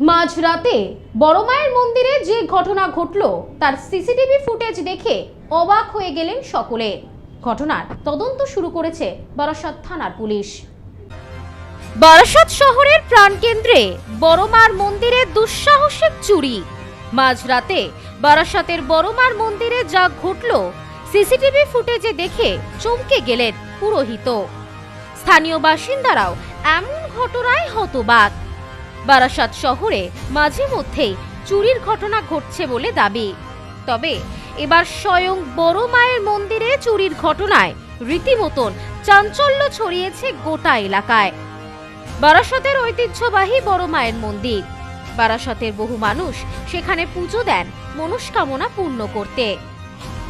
মাঝরাতে বড় মায়ের মন্দিরে যে ঘটনা ঘটল, তার সিসিটিভি ফুটেজ দেখে অবাক হয়ে গেলেন সকলে। ঘটনার তদন্ত শুরু করেছে বারাসাত থানার পুলিশ। বারাসাত শহরের প্রাণকেন্দ্রে বড়মার মন্দিরে দুঃসাহসিক চুরি। মাঝরাতে বারাসাতের বড়মার মন্দিরে যা ঘটল, সিসিটিভি ফুটেজে দেখে চমকে গেলেন পুরোহিত। স্থানীয় বাসিন্দারাও এমন ঘটনায় হতবাক। বারাসাত শহরে মাঝে মধ্যেই চুরির ঘটনা ঘটছে বলে দাবি। তবে এবার স্বয়ং বড় মায়ের মন্দিরে চুরির ঘটনায় রীতিমতন চাঞ্চল্য ছড়িয়েছে গোটা এলাকায়। বারাসতের ঐতিহ্যবাহী বড় মায়ের মন্দির। বারাসতের বহু মানুষ সেখানে পুজো দেন, মনস্কামনা পূর্ণ করতে।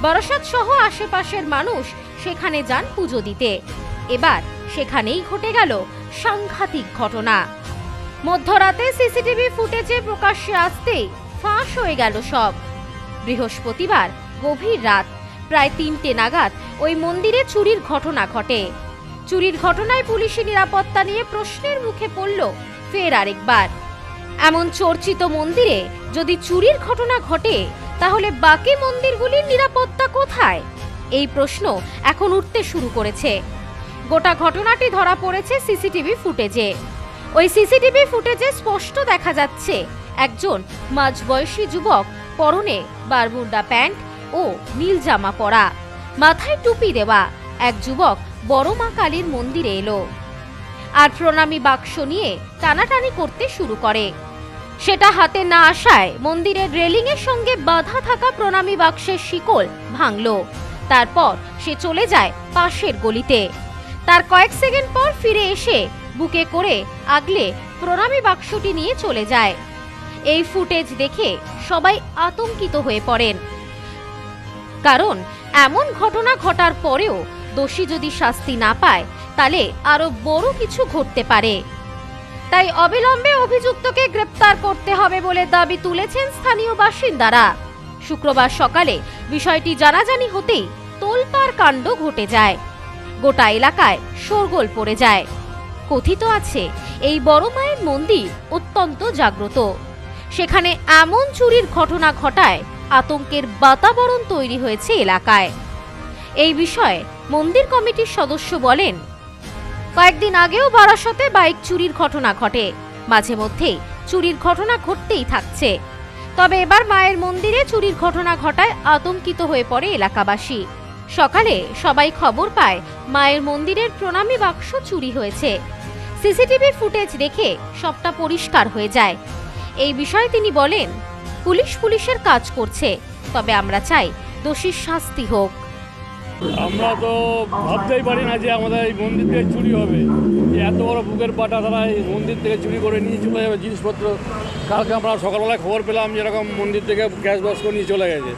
বারাসত সহ আশেপাশের মানুষ সেখানে যান পুজো দিতে। এবার সেখানেই ঘটে গেল সাংঘাতিক ঘটনা। মধ্যরাতে সিসিটিভি ফুটেজে প্রকাশ্যে আসতেই ফাঁস হয়ে গেল সব। বৃহস্পতিবার গভীর রাত, প্রায় তিনটে নাগাদ ওই মন্দিরে চুরির ঘটনা ঘটে। চুরির ঘটনায় পুলিশি নিরাপত্তা নিয়ে প্রশ্নের মুখে পড়ল ফের আরেকবার। এমন চর্চিত মন্দিরে যদি চুরির ঘটনা ঘটে, তাহলে বাকি মন্দিরগুলির নিরাপত্তা কোথায়? এই প্রশ্ন এখন উঠতে শুরু করেছে। গোটা ঘটনাটি ধরা পড়েছে সিসিটিভি ফুটেজে। ওই সিসিটিভি ফুটেজে স্পষ্ট দেখা যাচ্ছে, একজন মাঝবয়সী যুবক পরনে বারমুন্ডা প্যান্ট ও নীল জামা পরা। মাথায় টুপি দেওয়া এক যুবক বড় মা কালীর মন্দিরে এলো আর প্রণামী বাক্স নিয়ে টানাটানি করতে শুরু করে। সেটা হাতে না আসায় মন্দিরের রেলিংয়ের সঙ্গে বাঁধা থাকা প্রণামী বাক্সের শিকল ভাঙল। তারপর সে চলে যায় পাশের গলিতে। তার কয়েক সেকেন্ড পর ফিরে এসে বুকে করে আগলে প্রণামী বাক্সটি নিয়ে চলে যায়। এই ফুটেজ দেখে সবাই আতঙ্কিত হয়ে পড়েন। কারণ এমন ঘটনা ঘটার পরেও দোষী যদি শাস্তি না পায়, তাহলে আরও বড় কিছু ঘটতে পারে। তাই অবিলম্বে অভিযুক্তকে গ্রেপ্তার করতে হবে বলে দাবি তুলেছেন স্থানীয় বাসিন্দারা। শুক্রবার সকালে বিষয়টি জানাজানি হতেই তোলপাড় কাণ্ড ঘটে যায়। গোটা এলাকায় শোরগোল পড়ে যায়। কথিত আছে, এই বড় মায়ের মন্দির অত্যন্ত জাগ্রত। সেখানে এমন চুরির ঘটনা ঘটায়, আতঙ্কের বাতাবরণ তৈরি হয়েছে এলাকায়। এই বিষয়ে মন্দির কমিটির সদস্য বলেন, কয়েকদিন আগেও বারাসতে বাইক চুরির ঘটনা ঘটে। মাঝে মধ্যেই চুরির ঘটনা ঘটতেই থাকছে। তবে এবার মায়ের মন্দিরে চুরির ঘটনা ঘটায় আতঙ্কিত হয়ে পড়ে এলাকাবাসী। সকালে সবাই খবর পায় মায়ের মন্দিরের প্রণামী বাক্স চুরি হয়েছে। সিসিটিভি ফুটেজ দেখে সবটা পরিষ্কার হয়ে যায়। এই বিষয়ে তিনি বলেন, পুলিশ পুলিশের কাজ করছে, তবে আমরা চাই দোষীর শাস্তি হোক। আমরা তো ভাবতেই পারি না যে আমাদের এই মন্দির থেকে চুরি হবে। যে এত বড় বুকের পাটা তারা এই মন্দির থেকে চুরি করে নিয়ে চলে যাবে জিনিসপত্র। কালকে আমরা সকালবেলায় খবর পেলাম যেরকম মন্দির থেকে গ্যাস বাস্ক নিয়ে চলে গেছে।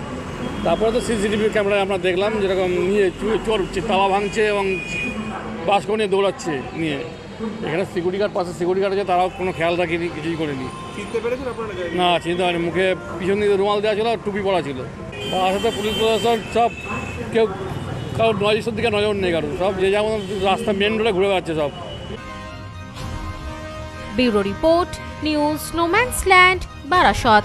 তারপরে তো সিসিটিভি ক্যামেরায় আমরা দেখলাম যেরকম নিয়ে চুরি তালা ভাঙছে এবং বাস্ক নিয়ে দৌড়াচ্ছে নিয়ে। এখানে সিকিউরিটি গার্ড পাশে সিকিউরিটি গার্ড আছে তারাও কোনো খেয়াল রাখেনি কিছুই করেনি। চিনতে পেরেছেন আপনারা না চিন্তা হয়নি মুখে পিছন দিকে রুমাল দেওয়া ছিল আর টুপি পরা ছিল। তার সাথে পুলিশ প্রশাসন সব কেউ কারোর নজরের দিকে নজর নেই কারও সব যে যেমন রাস্তা মেন রোডে ঘুরে বেড়াচ্ছে সব। Bureau report news no man's land Barasat.